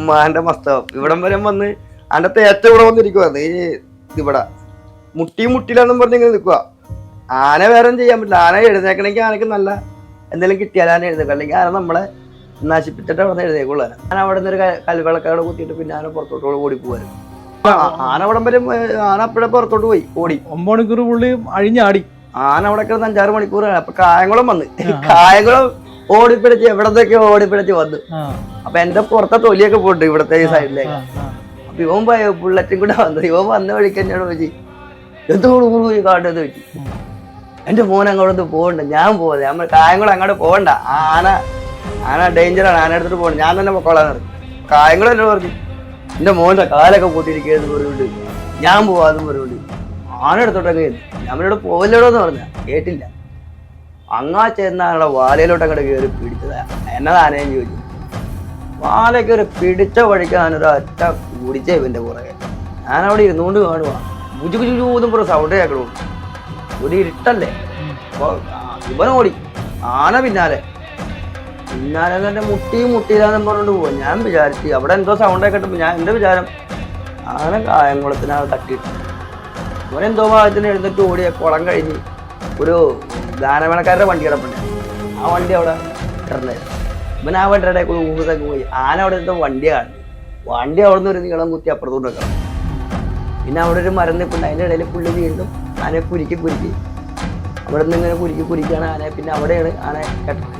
ഉമ്മാന്റെ മസ്തകം. ഇവിടം വരെ വന്ന് അന്റെ തേറ്റ ഇവിടെ വന്നിരിക്കുവാ. ഇവിടെ മുട്ടി മുട്ടിയിലാന്നും പറഞ്ഞ് ഇങ്ങനെ നിൽക്കുക ആന വേറെ ചെയ്യാൻ പറ്റില്ല. ആന എഴുന്നേക്കണമെങ്കിൽ ആനക്ക് നല്ല എന്തെങ്കിലും കിട്ടിയാൽ ആന എഴുന്നേക്കും. അല്ലെങ്കിൽ ആന നമ്മളെ നശിപ്പിച്ചിട്ട് അവിടെ നിന്ന് എഴുന്നേക്കുള്ളൂ. ആന. അവിടെ നിന്ന് ഒരു കൽവിളക്കാട് കുത്തിയിട്ട് പിന്നെ ആന പുറത്തോട്ട് ഓടി പോവാറ് ആന അവിടം വരെ ആന അപ്പോഴേ പുറത്തോട്ട് പോയി. ഓടി. ഒമ്പത് മണിക്കൂർ പുള്ളി അഴിഞ്ഞാടി. ആന അവിടെ കിടന്ന് അഞ്ചാറ് മണിക്കൂറാണ് അപ്പൊ കായംകുളം വന്ന്. കായംകുളം ഓടിപ്പിടിച്ച് എവിടത്തേക്ക് ഓടിപ്പിടിച്ച് വന്നു. അപ്പൊ എന്റെ പുറത്തെ തൊലിയൊക്കെ പോട്ടു ഇവിടത്തെ ഈ സൈഡിലേക്ക്. അപ്പൊ ഇവൻ പോയ ബുള്ളറ്റും കൂടെ വന്നു. ഇവൻ വന്ന വഴിക്ക് എന്നോട് ചോദിച്ചു എന്തോട് പോയി കാട്ടത് ചോദിച്ചു. എന്റെ മോൻ അങ്ങോട്ട് പോകണ്ട. ഞാൻ പോകുന്നത് നമ്മൾ കായംകുളം അങ്ങോട്ട് പോകണ്ട. ആന ആന ഡേഞ്ചറാണ് ആന എടുത്തിട്ട് പോകണ്ട. ഞാൻ തന്നെ പൊക്കോളാന്ന് പറഞ്ഞു. കായംകുളം എന്നോട് പറഞ്ഞു എന്റെ മോന്റെ കാലൊക്കെ പൊട്ടിയിരിക്കുന്നു പറഞ്ഞുകൊണ്ട് ഞാൻ പോവാതും പറഞ്ഞുകൊണ്ട് ആന എടുത്തോട്ടൊക്കെ ചെന്നു. ഞാൻ അവനോട് പോവില്ലടോ എന്ന് പറഞ്ഞ. കേട്ടില്ല. അങ്ങാ ചെന്നാണല്ലോ വാലയിലോട്ട് അങ്ങോട്ട് കയറി പിടിച്ചത് എന്നതാനേന്ന് ചോദിച്ചു വാലയ്ക്ക് ഒരു പിടിച്ച വഴിക്കാനൊരു ഒറ്റ കുടിച്ച ഇവന്റെ പുറകെ. ഞാൻ അവിടെ ഇരുന്നുകൊണ്ട് കാണുക ബുജു ബുജു ചൂതും പുറം സൗണ്ട് കേൾക്കണു. ഒരു ഇരുട്ടല്ലേ? ഇവൻ ഓടി. ആന പിന്നാലെ. പിന്നാലെ തന്നെ മുട്ടി മുട്ടിയില്ലാന്നും പറഞ്ഞുകൊണ്ട് പോവാ. ഞാൻ വിചാരിച്ചു അവിടെ എന്തോ സൗണ്ട് കേട്ടപ്പോ ഞാൻ എന്റെ വിചാരം ആന കായംകുളത്തിനാണ് തട്ടിയിട്ട്. ഇവനെന്തോ ഭാഗത്തിന് എഴുന്നിട്ട് ഓടിയ കുളം കഴിഞ്ഞ് ഒരു ഗാനമേളക്കാരുടെ വണ്ടി കിടപ്പുണ്ട് ആ വണ്ടി അവിടെ ഇടണ്ടായിരുന്നു ഇവൻ ആ വണ്ടിയുടെ കൂടെ ഊഹത്തേക്ക് പോയി. ആന അവിടെ എന്തോ വണ്ടിയാണ് വണ്ടി അവിടെ നിന്ന് ഒരു നീളം കുത്തി അപ്പുറത്തോട്ട് വെക്കണം പിന്നെ അവിടെ ഒരു മരം നിൽപ്പുണ്ട്. അതിന്റെ ഇടയിൽ പുള്ളി വീണ്ടും ആനയെ കുരുക്കി കുരുക്കി. അവിടെ നിന്ന് ഇങ്ങനെ കുരുക്കി കുരുക്കിയാണ് ആനയെ. പിന്നെ അവിടെയാണ് ആനയെ കെട്ടത്